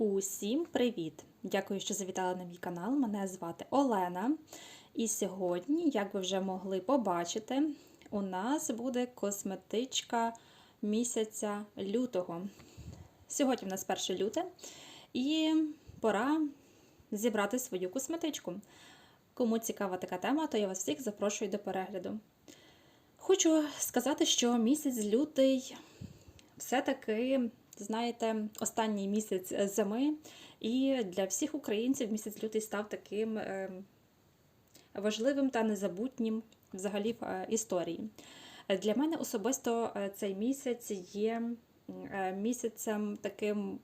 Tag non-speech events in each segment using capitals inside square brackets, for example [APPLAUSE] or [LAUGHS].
Усім привіт! Дякую, що завітали на мій канал. Мене звати Олена. І сьогодні, як ви вже могли побачити, у нас буде косметичка місяця лютого. Сьогодні в нас 1 люте, і пора зібрати свою косметичку. Кому цікава така тема, то я вас всіх запрошую до перегляду. Хочу сказати, що місяць лютий все-таки, знаєте, останній місяць зими, і для всіх українців місяць лютий став таким е, важливим та незабутнім взагалі в е, історії. Для мене особисто е, цей місяць є е, місяцем таким.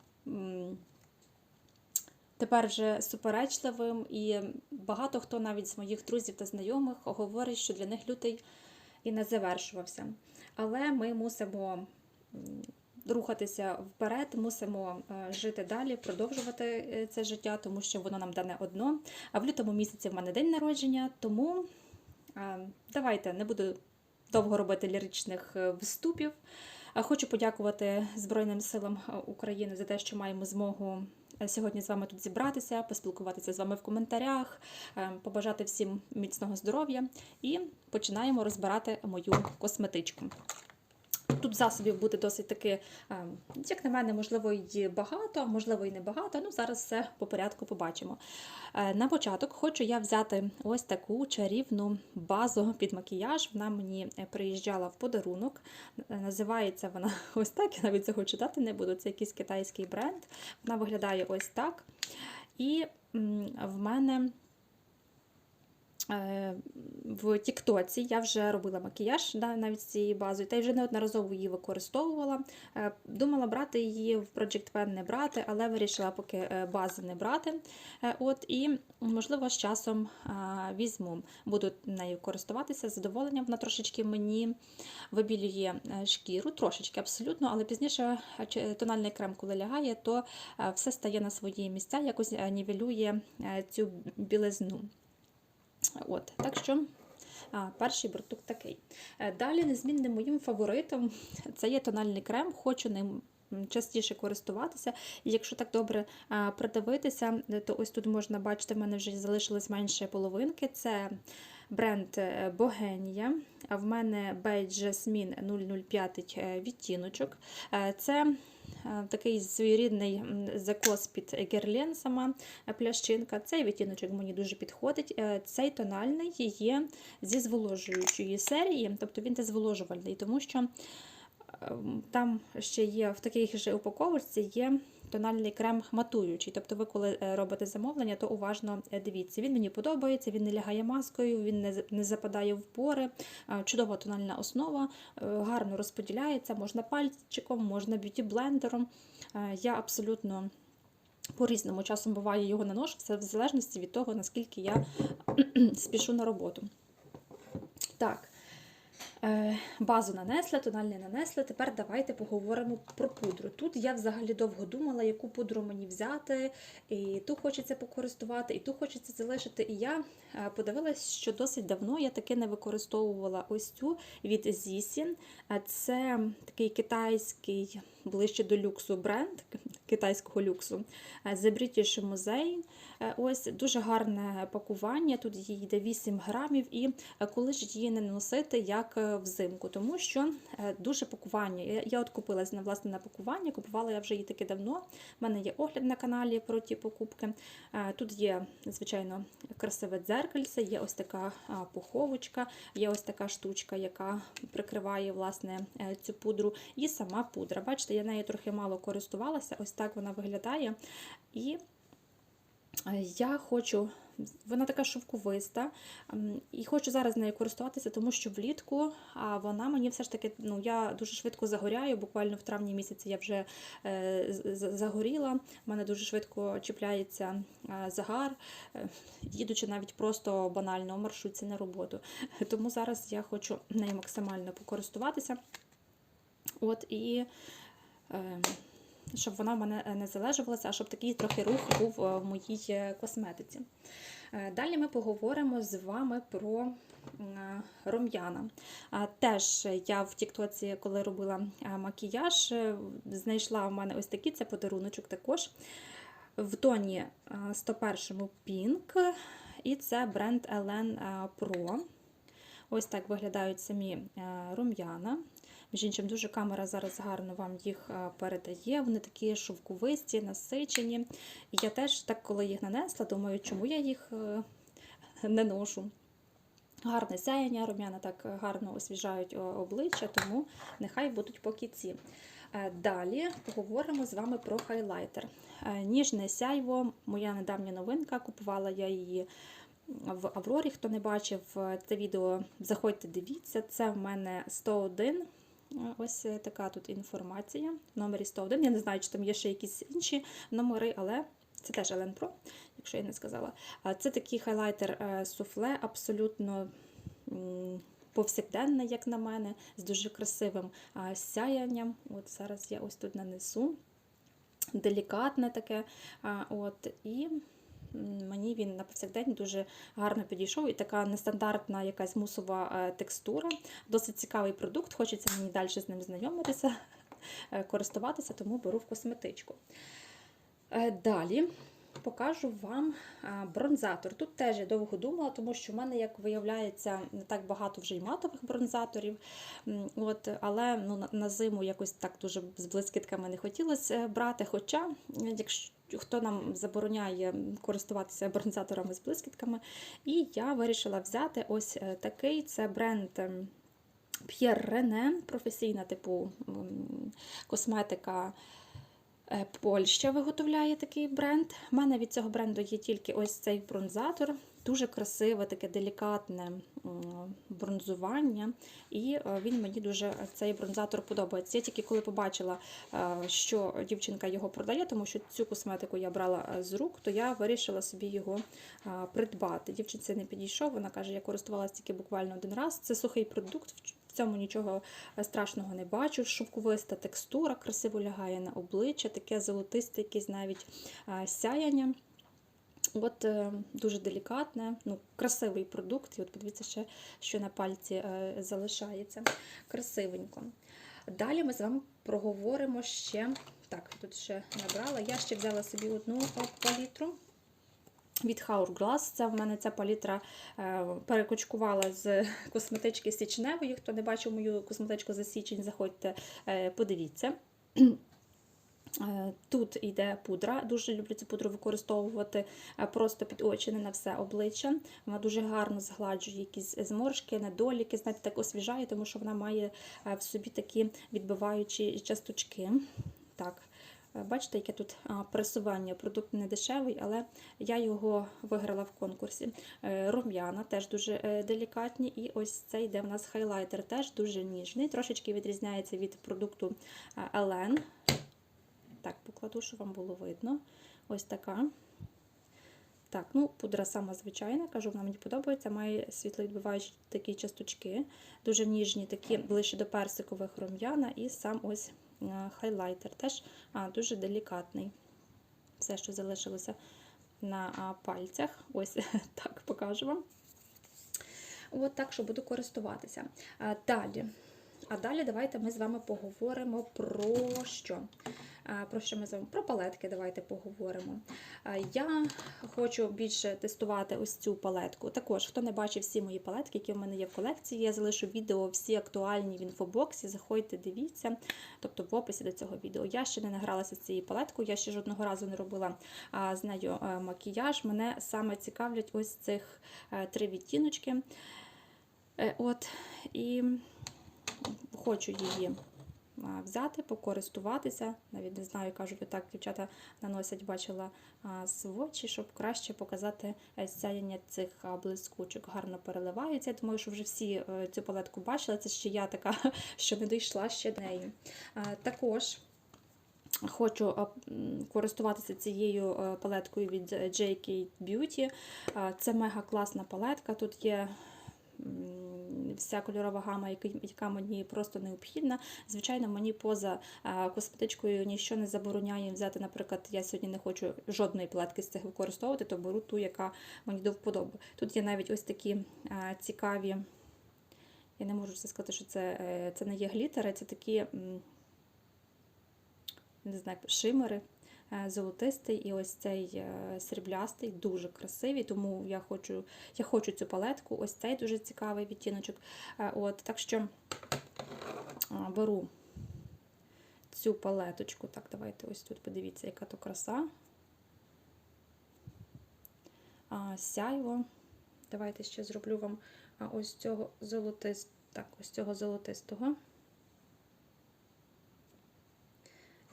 Тепер вже суперечливим, і багато хто навіть з моїх друзів та знайомих говорить, що для них лютий і не завершувався. Але ми мусимо рухатися вперед, мусимо е, жити далі, продовжувати е, це життя, тому що воно нам дане одно. А в лютому місяці в мене день народження, тому е, давайте не буду довго робити ліричних вступів. Хочу подякувати Збройним силам України за те, що маємо змогу сьогодні з вами тут зібратися, поспілкуватися з вами в коментарях, побажати всім міцного здоров'я і починаємо розбирати мою косметичку. Тут засобів буде досить таки, е, як на мене, можливо, і багато, а можливо, і не багато. Ну, зараз все по порядку побачимо. Е, На початок хочу я взяти ось таку чарівну базу під макіяж. Вона мені е, приїжджала в подарунок. Називається вона [LAUGHS] ось так, я навіть цього читати не буду. Це якийсь китайський бренд. Вона виглядає ось так. І в мене в Тіктоці я вже робила макіяж да, навіть з цією базою, та й вже неодноразово її використовувала. Е, Думала брати її в Project Pen не брати, але вирішила поки е, бази не брати. Е, От, І, можливо, з часом візьму, буду нею користуватися з задоволенням. Вона трошечки мені вибілює е, шкіру, трошечки абсолютно, але пізніше е, тональний крем, коли лягає, то е, все стає на свої місця, якось е, нівелює е, цю білизну. От, так що а, перший бортук такий. Е, Далі незмінним моїм фаворитом [LAUGHS] це є тональний крем. Хочу ним частіше користуватися. І якщо так добре придивитися, то ось тут можна бачити, в мене вже залишилось менше половинки. Це бренд е, Богенія. В мене Beige Jasmine 005 е, відтіночок. Це такий своєрідний закос під Герлен сама е, плящинка. Цей відтіночок мені дуже підходить. Е, Цей тональний є зі зволожуючої серії, тобто він дезволожувальний, тому що е, там ще є в такій же упаковочці є тональний крем матуючий. Тобто, ви коли е, робите замовлення, то уважно е, дивіться. Він мені подобається, він не лягає маскою, він не западає в пори. Чудова тональна основа, е, гарно розподіляється, можна пальчиком, можна б'юті-блендером. Я абсолютно по-різному часом буває його наношу, все в залежності від того, наскільки я [CLEARS THROAT] спішу на роботу. Так. Е, Базу нанесла, тональний нанесла. Тепер давайте поговоримо про пудру. Тут я взагалі довго думала, яку пудру мені взяти, і ту хочеться покористувати, і ту хочеться залишити. І я е, подивилась, що досить давно я таки не використовувала ось цю від Zissin. Е, Це такий китайський, ближче до люксу бренд китайського люксу. Е, The British Museum. Е, Ось дуже гарне пакування. Тут її йде 8 грамів, і е, коли ж її не носити як взимку, тому що дуже пакування. Я, от купилась на власне на пакування, купувала я вже її таки давно. У мене є огляд на каналі про ті покупки. Тут є, звичайно, красиве дзеркальце, є ось така пуховочка, є ось така штучка, яка прикриває власне цю пудру, і сама пудра. Бачите, я нею трохи мало користувалася, ось так вона виглядає. І Е, Я хочу, вона така шовковиста, і хочу зараз нею користуватися, тому що влітку вона мені все ж таки, ну я дуже швидко загоряю. Буквально в травні місяці я вже е, загоріла. У мене дуже швидко чіпляється е, загар, їдучи навіть просто банально в маршрутці на роботу. Тому зараз я хочу нею максимально покористуватися. От і. Е, щоб вона в мене не залежувалася, а щоб такий трохи рух був е, в моїй е, косметиці. Е, Далі ми поговоримо з вами про е, рум'яна. Теж я в Тіктоці, коли робила е, макіяж, е, знайшла в мене ось такі, це подаруночок також. в тоні е, 101 Pink, і це бренд LN Pro. Ось так виглядають самі е, рум'яна. Між іншим, дуже камера зараз гарно вам їх е, передає. Вони такі шовковисті, насичені. І я теж так, коли їх нанесла, думаю, чому я їх е, не ношу. Гарне сяяння, рум'яна так гарно освіжають обличчя, тому нехай будуть поки ці. Е, Далі поговоримо з вами про хайлайтер. Е, Ніжне сяйво, моя недавня новинка. Купувала я її в Аврорі. Хто не бачив е, це відео, заходьте, дивіться. Це в мене 101. Ось е, така тут інформація. В номері 101. Я не знаю, чи там є ще якісь інші номери, але це теж Елен Pro, якщо я не сказала. Це такий хайлайтер е, суфле, абсолютно повсякденний, як на мене, з дуже красивим сяянням. От зараз я ось тут нанесу. Делікатне таке. От, і мені він на повсякдень дуже гарно підійшов. І така нестандартна якась мусова е, текстура. Досить цікавий продукт, хочеться мені далі з ним знайомитися, е, користуватися, тому беру в косметичку. Е, Далі покажу вам бронзатор. Тут теж я довго думала, тому що в мене, як виявляється, не так багато вже й матових бронзаторів. От, але ну, на, зиму якось так дуже з блискітками не хотілося брати. Хоча, якщо хто нам забороняє користуватися бронзаторами з блискітками, і я вирішила взяти ось е, такий це бренд. ем, П'єр Рене, професійна типу косметика. Е, Польща виготовляє такий бренд. У мене від цього бренду є тільки ось цей бронзатор. Дуже красиве, таке делікатне бронзування. І е, він мені дуже цей бронзатор подобається. Я тільки коли побачила, е, що дівчинка його продає, тому що цю косметику я брала е, з рук, то я вирішила собі його е, придбати. Дівчинці не підійшов. Вона каже, я користувалася тільки буквально один раз. Це сухий продукт. В цьому нічого е, страшного не бачу. Шовковиста текстура красиво лягає на обличчя, таке золотисте, якесь навіть е, сяяння. От е, дуже делікатне, ну, красивий продукт. І от подивіться ще, що на пальці е, залишається. Красивенько. Далі ми з вами проговоримо ще. Так, тут ще набрала. Я ще взяла собі одну палітру. Від Hourglass. Це в мене ця палітра е, перекочкувала з косметички січневої. Хто не бачив мою косметичку за січень, заходьте, е, подивіться. Е, Тут йде пудра, дуже люблю цю пудру використовувати е, просто під очі, не на все обличчя. Вона дуже гарно згладжує якісь зморшки, недоліки, знаєте, так освіжає, тому що вона має е, в собі такі відбиваючі часточки. Так, бачите, яке тут пресування. Продукт не дешевий, але я його виграла в конкурсі. Рум'яна теж дуже делікатні. І ось цей йде в нас хайлайтер, теж дуже ніжний. Трошечки відрізняється від продукту Елен. Так, покладу, щоб вам було видно. Ось така. Так, ну, пудра сама звичайна, кажу, вона мені подобається. Має світловідбиваючі такі часточки, дуже ніжні, такі ближче до персикових рум'яна, і сам ось е, хайлайтер. Теж а, дуже делікатний. Все, що залишилося на пальцях. Ось [LAUGHS] так покажу вам. От так, що буду користуватися. Далі. А далі давайте ми з вами поговоримо про що? Про що ми з вами? Про палетки давайте поговоримо. Я хочу більше тестувати ось цю палетку. Також, хто не бачив всі мої палетки, які в мене є в колекції, я залишу відео всі актуальні в інфобоксі. Заходьте, дивіться, тобто в описі до цього відео. Я ще не награлася з цією палеткою, я ще жодного разу не робила з нею макіяж. Мене саме цікавлять ось цих три відтіночки. Е, От, і хочу її взяти, покористуватися. Навіть не знаю, кажуть, так дівчата наносять, бачила свочі, щоб краще показати е, сяяння цих блискучок. Гарно переливається. Я думаю, що вже всі е, цю палетку бачили. Це ще я така, [LAUGHS] що не дійшла ще до неї. Також. Хочу користуватися цією е, палеткою від JK Beauty. Це мега класна палетка. Тут є вся кольорова гама, яка- мені просто необхідна. Звичайно, мені поза косметичкою нічого не забороняє взяти, наприклад, я сьогодні не хочу жодної палетки з цих використовувати, то беру ту, яка мені до вподоби. Тут є навіть ось такі цікаві. Я не можу це сказати, що це, е, це не є глітери, це такі не знаю, шимери. Е, золотистий і ось цей е, сріблястий, дуже красивий, тому я хочу, я хочу цю палетку. Ось цей дуже цікавий відтіночок. Е, От, так що беру цю палеточку. Так, давайте ось тут подивіться, яка то краса. Сяйво. Давайте ще зроблю вам ось цього золотистого. Так, ось цього золотистого.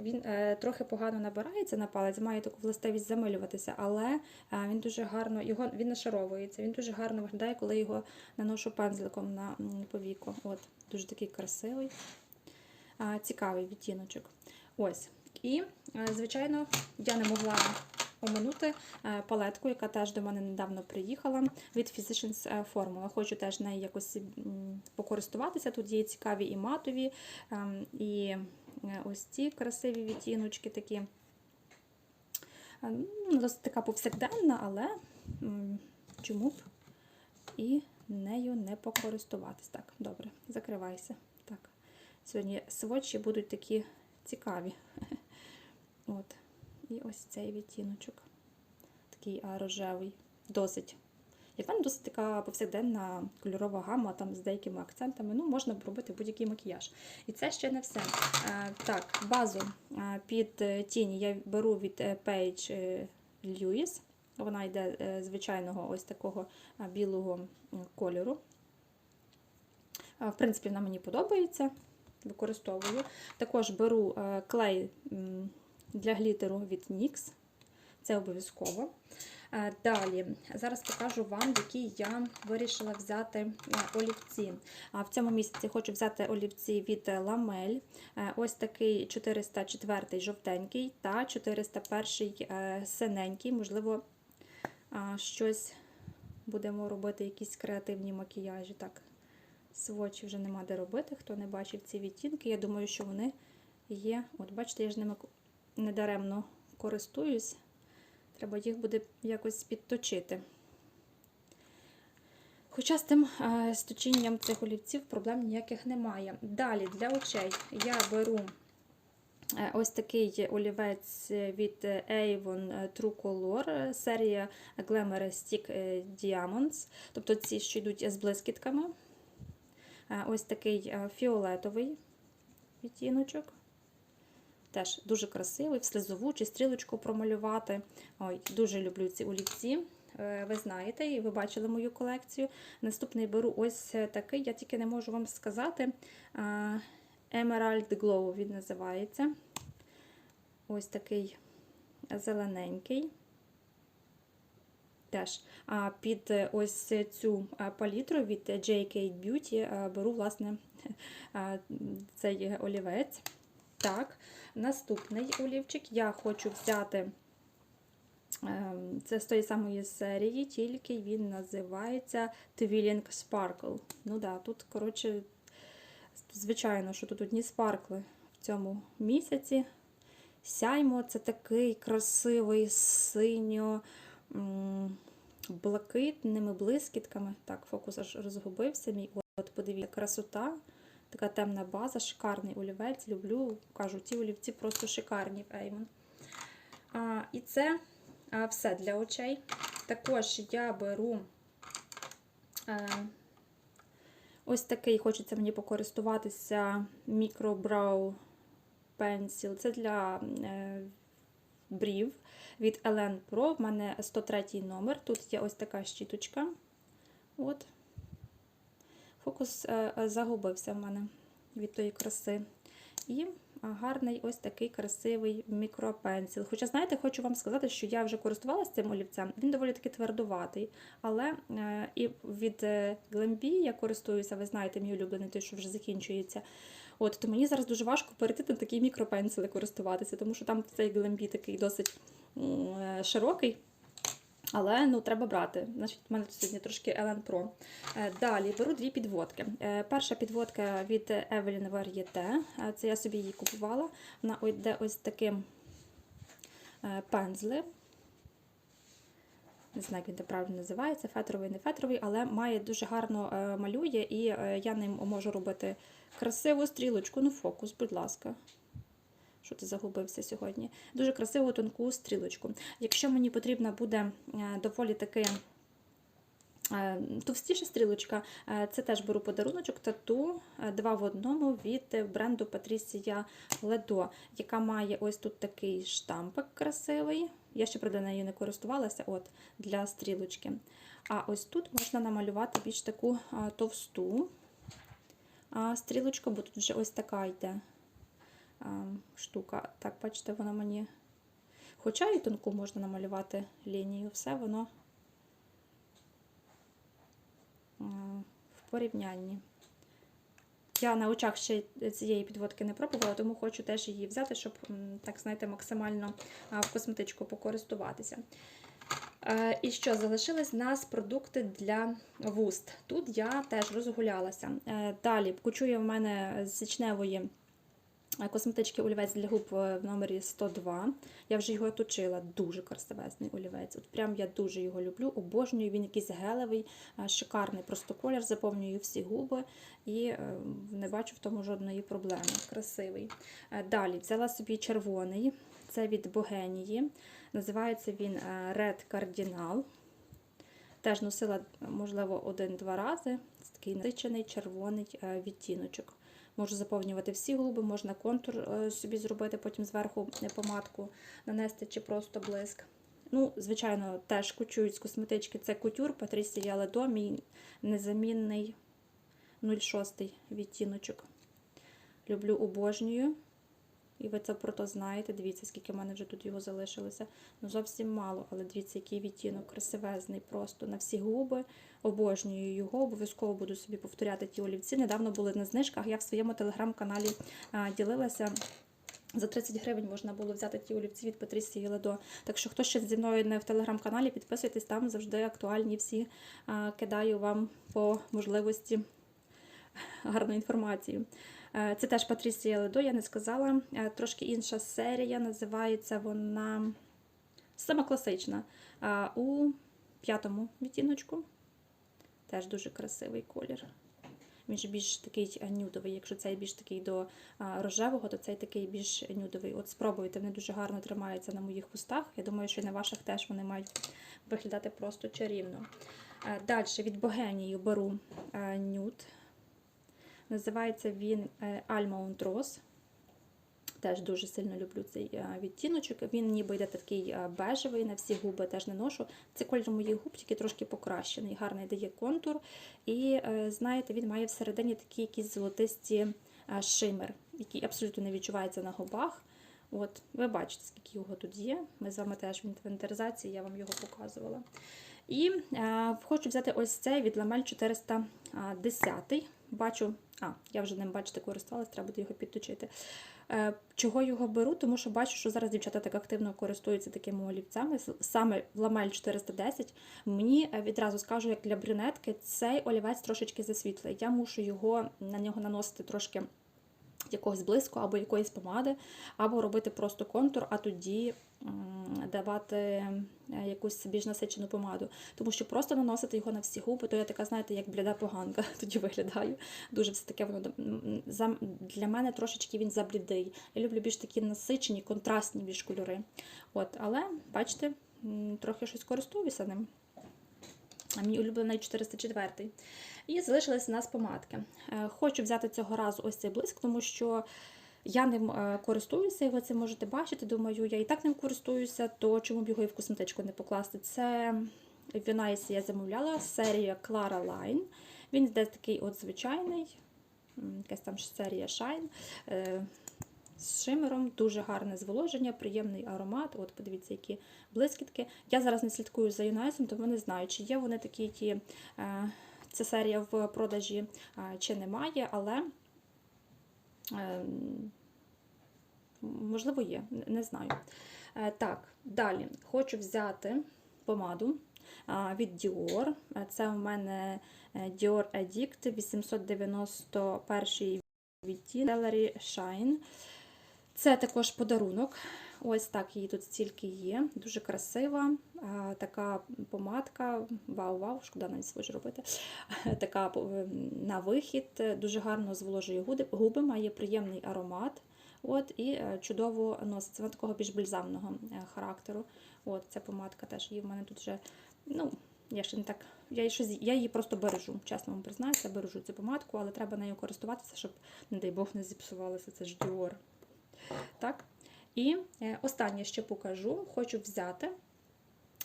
Він е, трохи погано набирається на палець, має таку властивість замилюватися, але е, він дуже гарно, його, він нашаровується, він дуже гарно виглядає, коли його наношу пензликом на повіку. От, дуже такий красивий, цікавий відтіночок. Ось. І, е, звичайно, я не могла оминути палетку, яка теж до мене недавно приїхала від Physicians Formula. Хочу теж нею якось покористуватися. Тут є цікаві і матові, ем, і ось ці красиві відтіночки такі. Е, Ну, досить така повсякденна, але чому б і нею не покористуватись. Так, добре, закривайся. Так. Сьогодні сводчі будуть такі цікаві. [LAUGHS] От. І ось цей відтіночок. Такий рожевий. Досить. Мене досить така повсякденна кольорова гама, там з деякими акцентами. Ну, можна робити будь-який макіяж. І це ще не все. Е, так, базу е, під е, тіні я беру від Page Lewis. Вона йде звичайного ось такого білого кольору. В принципі, вона мені подобається. Використовую. Також беру клей для глітеру від NYX. Це обов'язково. Е, Далі, зараз покажу вам, які я вирішила взяти е, олівці. В цьому місяці хочу взяти олівці від Ламель. Ось такий 404 жовтенький та 401 е, синенький. Можливо, щось будемо робити, якісь креативні макіяжі. Так, свочі вже нема де робити. Хто не бачив ці відтінки, я думаю, що вони є. От, бачите, я ж ними недаремно користуюсь. Треба їх буде якось підточити. Хоча з тим е, з точінням цих олівців проблем ніяких немає. Далі для очей я беру е, ось такий олівець від Avon True Color, е, серія Glamour Stick е, Diamonds, тобто ці, що йдуть з блискітками. Е, Ось такий е, фіолетовий відтіночок. Теж дуже красивий, в слизову чи стрілочку промалювати. Ой, дуже люблю ці олівці. Е, Ви знаєте, і ви бачили мою колекцію. Наступний беру ось такий, я тільки не можу вам сказати. Emerald Glow він називається. Ось такий зелененький. Теж під е, ось цю е, палітру від JK Beauty е, беру, власне, [LAUGHS] е, цей олівець. Так, наступний олівчик я хочу взяти. ем, Це з тої самої серії, тільки він називається Twilling Sparkle. Ну да, тут, коротше, звичайно, що тут одні спаркли в цьому місяці. Сяймо це такий красивий синьо. Блакитними блискітками. Так, фокус аж розгубився мій. От, подивіться, красота. Така темна база, шикарний олівець. Люблю, кажу, ті олівці просто шикарні в Avon. А, і це а, все для очей. Також я беру е, ось такий, хочеться мені покористуватися мікробрау пенсіл. Це для е, брів від Elen Pro. В мене 103 номер. Тут є ось така щіточка. От. Фокус е, е, загубився в мене від тої краси. І гарний ось такий красивий мікропенсіл. Хоча, знаєте, хочу вам сказати, що я вже користувалася цим олівцем. Він доволі таки твердуватий. Але е, і від е, Glambi я користуюся, ви знаєте, мій улюблений той, що вже закінчується. От, то мені зараз дуже важко перейти на такі мікропенсили користуватися, тому що там цей Glambi такий досить е, широкий. Але ну, треба брати. Значить, У мене тут сьогодні трошки Ellen Pro. Е, Далі беру дві підводки. Е, Перша підводка від Evelyn Varieté. Е, Це я собі її купувала. Вона йде ось таким е, пензлем. Не знаю, як він правильно називається, фетровий, не фетровий, але має дуже гарно малює, і я ним можу робити красиву стрілочку. Ну, фокус, будь ласка. Що ти загубився сьогодні. Дуже красиву тонку стрілочку. Якщо мені потрібна буде е, доволі таки е, товстіша стрілочка, е, це теж беру подаруночок тату два в одному від бренду Patricia Ledo, яка має ось тут такий штампик красивий. Я ще правда нею не користувалася от, для стрілочки. А ось тут можна намалювати більш таку товсту стрілочку, бо тут вже ось така йде штука. Так, бачите, вона мені. Хоча і тонку можна намалювати лінію, все воно в порівнянні. Я на очах ще цієї підводки не пробувала, тому хочу теж її взяти, щоб, так знаєте, максимально в косметичку покористуватися. Е, І що, залишились нас продукти для вуст. Тут я теж розгулялася. Е, Далі кучує в мене з січневої косметички олівець для губ е, в номері 102. Я вже його точила, дуже красивезний олівець. От прям я дуже його люблю, обожнюю. Він якийсь гелевий, е, шикарний просто колір, заповнюю всі губи і е, не бачу в тому жодної проблеми. Красивий. Е, Далі взяла собі червоний, це від Богенії. Називається він е, Red Cardinal. Теж носила, можливо, один-два рази. Це такий насичений червоний е, відтіночок. Можу заповнювати всі губи, можна контур е, собі зробити, потім зверху е, помадку нанести чи просто блиск. Ну, звичайно, теж кучують з косметички. Це кутюр Патрісія Ледо, мій незамінний 06 відтіночок. Люблю обожнюю. І ви це про то знаєте. Дивіться, скільки в мене вже тут його залишилося. Ну, зовсім мало, але дивіться, який відтінок красивезний, просто на всі губи. Обожнюю його, обов'язково буду собі повторяти ті олівці. Недавно були на знижках. Я в своєму телеграм-каналі ділилася. За 30 гривень можна було взяти ті олівці від Патрісії Ледо. Так що, хто ще зі мною не в телеграм-каналі, підписуйтесь, там завжди актуальні всі. Кидаю вам по можливості гарну інформацію. Е, Це теж Патрісія Ледо, я не сказала. Е, Трошки інша серія, називається вона сама класична. А, У п'ятому відтіночку. Теж дуже красивий колір. Він же більш такий е, нюдовий. Якщо цей більш такий до рожевого, то цей такий більш нюдовий. От спробуйте, вони дуже гарно тримаються на моїх вустах. Я думаю, що і на ваших теж вони мають виглядати просто чарівно. Далі від Богенію беру е, нюд. Називається він е, Almond Rose. Теж дуже сильно люблю цей е, відтіночок. Він ніби йде такий е, бежевий, на всі губи теж не ношу. Це колір моїх губ, тільки трошки покращений, гарний дає контур. І знаєте, він має всередині такі якісь золотисті шимер, який абсолютно не відчувається на губах. От, ви бачите, скільки його тут є. Ми з вами теж в інвентаризації, я вам його показувала. І е, хочу взяти ось цей від Ламель 410. Бачу, а, я вже ним, бачите, користувалася, треба буде його підточити. Е, чого його беру? Тому що бачу, що зараз дівчата так активно користуються такими олівцями. Саме в Ламель 410. Мені е, відразу скажу, як для брюнетки, цей олівець трошечки засвітлий. Я мушу його на нього наносити трошки якогось блиску або якоїсь помади, або робити просто контур, а тоді давати е, якусь більш насичену помаду. Тому що просто наносити його на всі губи, то я така, знаєте, як бляда поганка [LAUGHS] тоді виглядаю. Дуже все таке воно для мене трошечки він заблідий. Я люблю більш такі насичені, контрастні більш кольори. От, але бачите, трохи щось користуюся ним. Мій улюблений 404. І залишились у нас помадки. Е, Хочу взяти цього разу ось цей блиск, тому що я ним е, користуюся, і ви це можете бачити. Думаю, я і так ним користуюся, то чому б його і в косметичку не покласти? Це Вінайс я замовляла, серія Clara Line. Він йде такий от звичайний, якась там серія Shine. З шимером, дуже гарне зволоження, приємний аромат. От подивіться, які блискітки. Я зараз не слідкую за Юнайсом, тому не знаю, чи є вони такі ті. Е, ця серія в продажі е, чи немає, але е, можливо є, не знаю. Е, Так, далі хочу взяти помаду від Dior. Це у мене Dior Addict 891 відтінок Celery Shine. Це також подарунок. Ось так її тут стільки є. Дуже красива. Така помадка. Вау-вау, шкода навіть свою робити. [LAUGHS] Така на вихід. Дуже гарно зволожує губи, має приємний аромат. От, і е, чудово носиться. Вона такого більш бальзамного е, характеру. От, ця помадка теж її в мене тут вже. Ну, я ще не так. Я щось- я її просто бережу. Чесно вам признаюся, бережу цю помадку, але треба нею користуватися, щоб, не дай Бог, не зіпсувалося. Це ж Dior. Так. І е, останнє, що покажу, хочу взяти.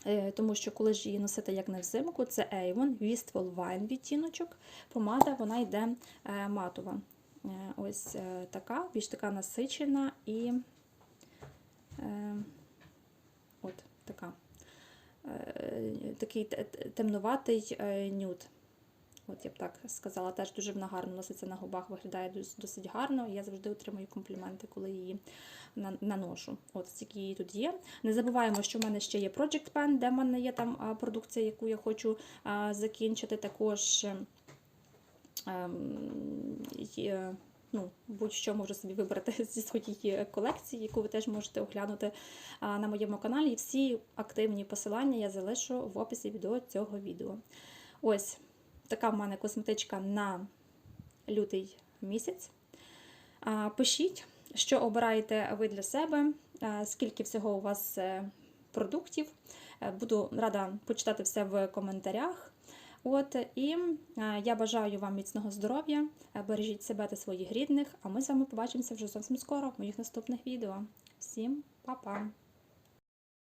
е, Тому що коли ж її носити як на взимку, це Avon Wistful Wine відтіночок. Помада вона йде е, матова. Ось така, більш така насичена і от така. Такий те- те- темнуватий нюд. От я б так сказала, теж дуже вона гарно носиться на губах, виглядає досить гарно. Я завжди отримую компліменти, коли її наношу. От стільки її тут є. Не забуваємо, що в мене ще є Project Pen, де в мене є там продукція, яку я хочу закінчити. Також ем, ну, будь-що можу собі вибрати [LAUGHS] зі своєї колекції, яку ви теж можете оглянути на моєму каналі. Всі активні посилання я залишу в описі до цього відео. Ось така в мене косметичка на лютий місяць. Пишіть, що обираєте ви для себе, скільки всього у вас е, продуктів. Е, Буду рада почитати все в коментарях. От і е, я бажаю вам міцного здоров'я, бережіть себе та своїх рідних. А ми з вами побачимося вже зовсім скоро в моїх наступних відео. Всім па-па!